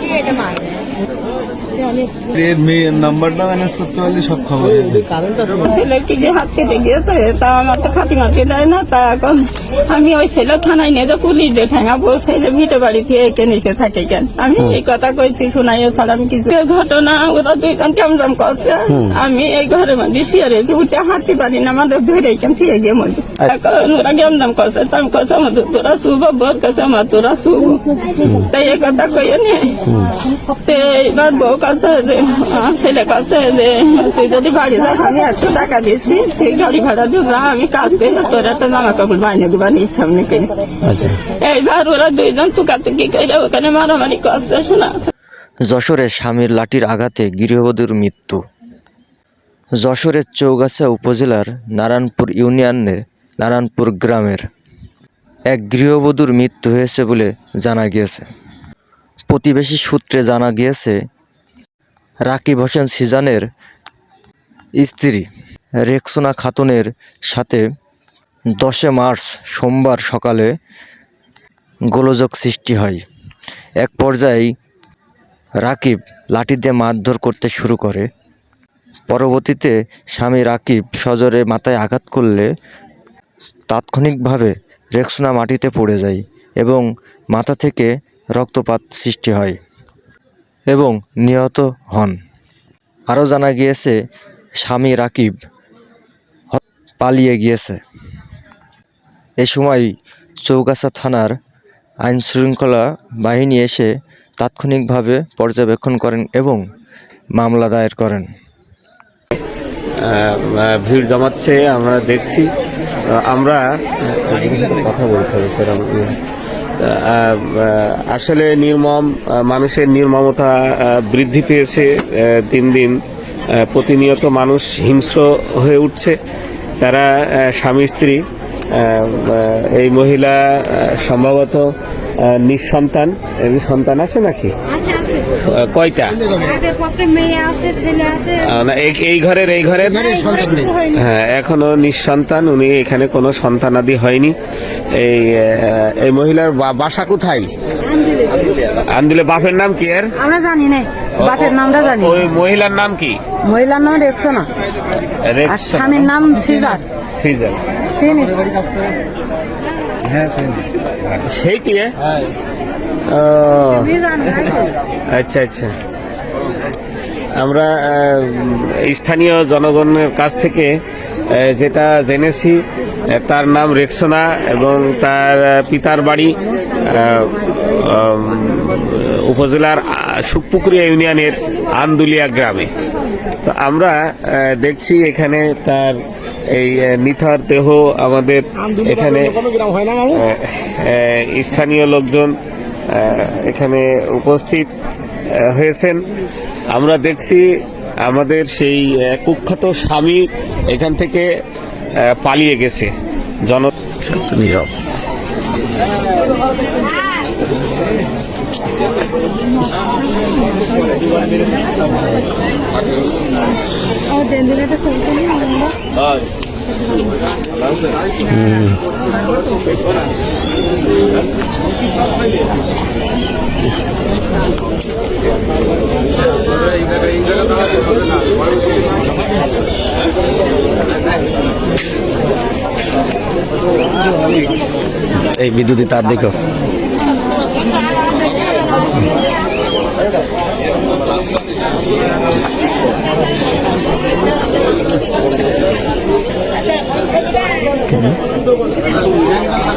ဒီရတမ এর মেয়ের নাম্বারটা ম্যানেজ করতে পারলে সব খবর ছেলে। কি যে হাত কেটে গিয়েছে তা আমার তো খাতি মাতি দেয় না তা এখন আমি ওই ছেলে থানায় নিয়ে তো পুলিশ দিয়ে ঠেঙাবো ছেলে ভিটে বাড়ি থেকে একে নিচে থাকে কেন? আমি এই কথা কইছি শোনাই ছাড়া আমি কিছু ঘটনা ওরা দুইজন কেমন করছে। আমি এই ঘরের মধ্যে শুয়ে রয়েছি উঠে হাঁটতে পারি না আমাদের ধরে এখান থেকে গিয়ে মধ্যে এখন ওরা কেমন করছে তা আমি কাছে তোরা শুভ বোর কাছে আমার তোরা শুভ। তাই এই কথা কইয়ে নে। তো এবার বউ কাছে আমার ছেলে কাছে তুই যদি বাড়ি যাস আমি একশো টাকা দিয়েছি তুই গাড়ি ভাড়া না আমি কাজ করে তোর একটা জামা কাপড় বানিয়ে আচ্ছা। এইবার ওরা দুইজন তুকাতুকি করে ওখানে মারামারি করছে শোনা। যশোরে স্বামীর লাঠির আঘাতে গৃহবধূর মৃত্যু। যশোরের চৌগাছা উপজেলার নারায়ণপুর ইউনিয়নের নারায়ণপুর গ্রামের এক গৃহবধূর মৃত্যু হয়েছে বলে জানা গিয়েছে। প্রতিবেশী সূত্রে জানা গিয়েছে, রাকিব হোসেন সিজানের স্ত্রী রেক্সোনা খাতুনের সাথে দশে মার্চ সোমবার সকালে গোলযোগ সৃষ্টি হয়। এক পর্যায়ে রাকিব লাঠি দিয়ে মারধর করতে শুরু করে। পরবর্তীতে স্বামী রাকিব সজরে মাথায় আঘাত করলে তাৎক্ষণিকভাবে রেক্সোনা মাটিতে পড়ে যায় এবং মাথা থেকে রক্তপাত সৃষ্টি হয় এবং নিহত হন। আরও জানা গিয়েছে স্বামী রাকিব পালিয়ে গিয়েছে। এ সময় চৌগাছা থানার আইনশৃঙ্খলা বাহিনী এসে তাৎক্ষণিকভাবে পর্যবেক্ষণ করেন এবং মামলা দায়ের করেন। ভিড় জমাচ্ছে আমরা দেখছি। আমরা কথা বলতে হবে স্যার আসলে নির্মম মানুষের নির্মমতা বৃদ্ধি পেয়েছে দিন দিন প্রতিনিয়ত মানুষ হিংস্র হয়ে উঠছে। তারা স্বামী, স্ত্রী এই মহিলা সম্ভবত নিঃসন্তান। সন্তান আছে নাকি? কয়টা? এই- এই ঘরের এই ঘরের? হ্যাঁ এখনও নিঃসন্তান উনি এখানে কোনো সন্তানাদি হয়নি। এই এই মহিলার বা- বাসা কোথায়? আন্দুলে বাপের নাম কি এর? আমরা জানি না বাপের নামটা জানি ওই মহিলার নাম কি? মহিলার নাম রেখছো না আর স্বামীর নাম সিজার। সিজন চিনিস সেই কি এ? আচ্ছা আচ্ছা। আমরা স্থানীয় জনগণের কাছ থেকে যেটা জেনেছি তার নাম রেক্সোনা এবং তার পিতার বাড়ি উপজেলার আহ, সুকপুকুরিয়া ইউনিয়নের আন্দুলিয়া গ্রামে। তো আমরা দেখছি এখানে তার এই নিথর দেহ আমাদের এখানে স্থানীয় লোকজন এখানে উপস্থিত হয়েছেন। আমরা দেখছি আমাদের সেই কুখ্যাত স্বামী এখান থেকে পালিয়ে গেছে। জন নীরব। এই বিদ্যুৎ তার দেখো। 네.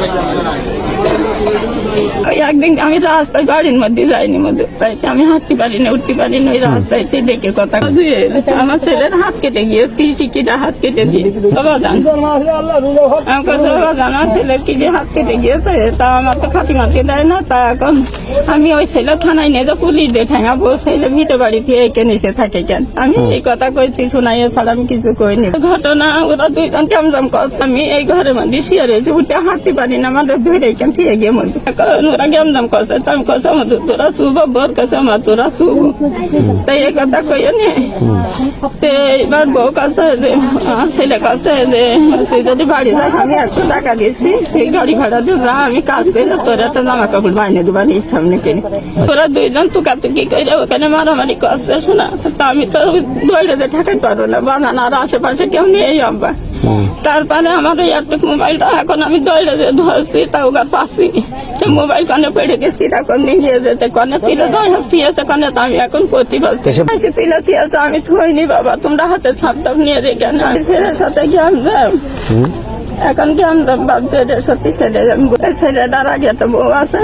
ওই একদিন আমি রাস্তায় বাড়ির মধ্যে যাইনি মধ্যে তাই আমি হাঁটতে পারি না উঠতে পারি না ওই রাস্তায় ডেকে কথা ধুয়ে আমার ছেলের হাত কেটে গিয়েছে, কি শিকিটা হাত কেটে দিয়ে বাবা জান আমার কাছে বাবা জান আমার ছেলের কি যে হাত কেটে গিয়েছে, তা আমার তো খাতি মাতি দেয় না, তা এখন আমি ওই ছেলে থানায় নিয়ে তো পুলিশ দিয়ে ঠেঙাবো ছেলে ভিটে বাড়ি একে নিচে থাকে কেন? আমি এই কথা কইছি, শোনাই ছাড়া আমি কিছু কইনি। ঘটনা, ওরা দুইজন কেমন করছে, আমি এই ঘরের মধ্যে শুয়ে রয়েছি, উঠে হাঁটতে পারি না আমাদের থেকে গিয়ে মধ্যে ওরা কেমন দাম তো আমি কছে তোরা শুভ বোর কাছে আমার তোরা শুভ। তাই এই কথা কইয়ে নে? তো এবার বউ কাছে যে ছেলে কাছে যে তুই যদি বাড়ি যাস আমি একশো টাকা দিয়েছি তুই গাড়ি ভাড়া দিয়ে যা আমি কাজ করে তোর একটা জামা কাপড় বাইনে দেবার ইচ্ছা নেই কিনে। তোরা দুইজন তুকাতুকি করে ওখানে মারামারি করছে শোনা? তা আমি তো দৌড়ে দিয়ে ঠাকাই পারব না বানান আর আশেপাশে কেউ নেই আব্বা। তারপরে আমার একটা মোবাইলটা এখন আমি দৌড়ে দিয়ে ধরছি তা ওগার পাচ্ছি সে মোবাইল কানে পড়ে গেছি তখন নিয়ে যেতে কনে তুলে দশ দিয়েছে কনে তো আমি এখন করতে পারছি এসে তুলে দিয়েছে আমি থইনি বাবা তোমরা হাতে ছাপ টাপ নিয়ে রেখে না আমি ছেলের সাথে জ্ঞান দেব এখন জ্ঞান দেব ভাবছে এটা সত্যি ছেলে ছেলেটার আগে একটা বউ আছে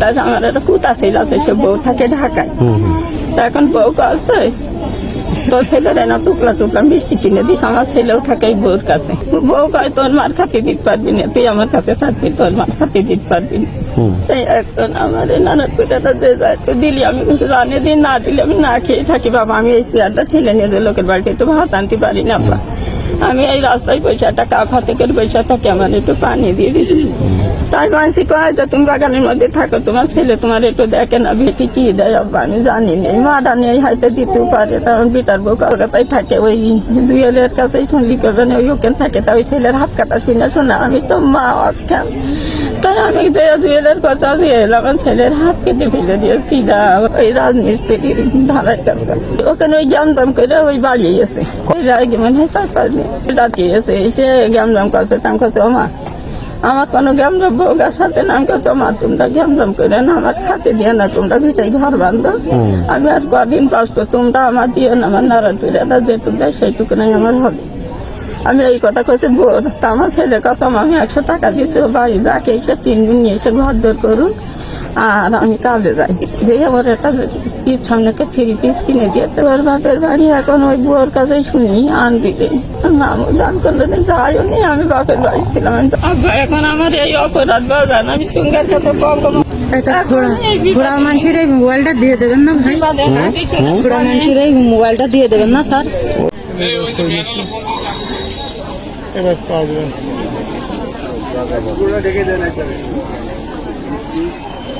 তার আমার একটা কুতা ছিল আছে সে বউ থাকে ঢাকায় তা এখন বউ আছে তো ছেলেরা না টুকলা টুকলা মিষ্টি কিনে দিস আমার ছেলেও থাকে বউর কাছে। বউ কয় তোর মার খাতে দিতে পারবি না। তুই আমার কাছে থাকবি তোর মার খাতে দিতে পারবি না। তাই এখন আমার এই নানার পিঠাটা যে যায় তো দিলি আমি কিছু জানি দিন না দিলে আমি না খেয়ে থাকি। বাবা আমি এই চেয়ারটা ঠেলে নিয়ে যে লোকের বাড়িতে একটু ভাত আনতে পারি না বাবা আমি এই রাস্তায় হাতে করে বসে থাকি, আমার একটু পানি দিয়ে দিচ্ছি তাই মানসি কয় যে তুমি বাগানের মধ্যে থাকো, তোমার ছেলে তোমার একটু দেখে না, বেটি কি দেয়, আব্বা, আমি জানি না। এই মাটা নেই হয়তো দিতেও পারে, কারণ বিটার বউ কলকাতায় থাকে, ওই জুয়েলের কাছেই শুনলি করবেন ওই ওখানে থাকে, তা ওই ছেলের হাত কাটা শুনে শোনা, আমি তো মা অক্ষাম। তাই আমি যে জুয়েলের কথা এলাম আমার ছেলের হাত কেটে ফেলে দিয়ে সিধা ওই রাজমিস্ত্রি ধারায় কাজ। ওখানে ওই জামদাম করে ওই বাড়িয়ে গেছে। ওই রাগে মনে হয় চার পাঁচ দিন এসে করছে তাম আমার কোনো গ্যামজাম বউ গাছ হাতে নাম করছে মা তোমরা গ্যামজাম করে না আমার খাতে দিয়ে না তোমরা ঘর বাঁধো। আমি আর কদিন পাসবো তোমরা আমার দিও না আমার নারায়ণ তুলে যেটুকু দেয় সেইটুকু নাই আমার হবে। আমি এই কথা কইছি বোর আমার ছেলে কসম আমি একশো টাকা দিয়েছি বাড়ি যাকে এসে তিন দিন নিয়ে এসে ঘর দর করুন আর আমি কাজে যাই। যে আমার একটা পিস সামনেকে থ্রি পিস কিনে দিয়েছে ওর বাপের বাড়ি এখন ওই বুয়োর কাছেই শুনি আন দিবে নাম জান করলে যাইও নি আমি বাপের বাড়ি ছিলাম। এখন আমার এই অপরাধ বাজান আমি সুন্দর কাছে বলব ঘোড়া ঘোড়া মানুষের এই মোবাইলটা দিয়ে দেবেন না ভাই? ঘোড়া মানুষের এই মোবাইলটা দিয়ে দেবেন না স্যার?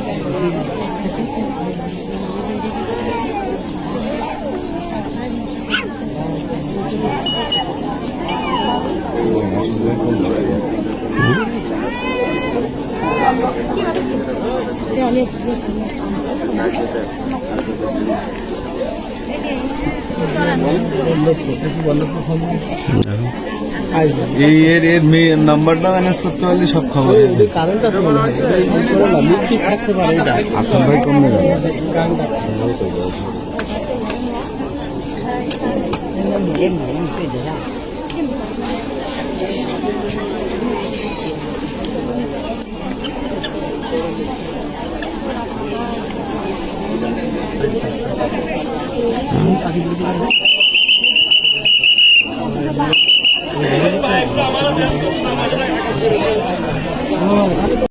네. 네. এই এর এর মেয়ের নাম্বারটা ম্যানেজ করতে পারলে সব খবর হবে। কারেন্ট আছে মনে হয়। এই থাকতে পারে এটা? আপনার ভাই কমে গেল। কারেন্ট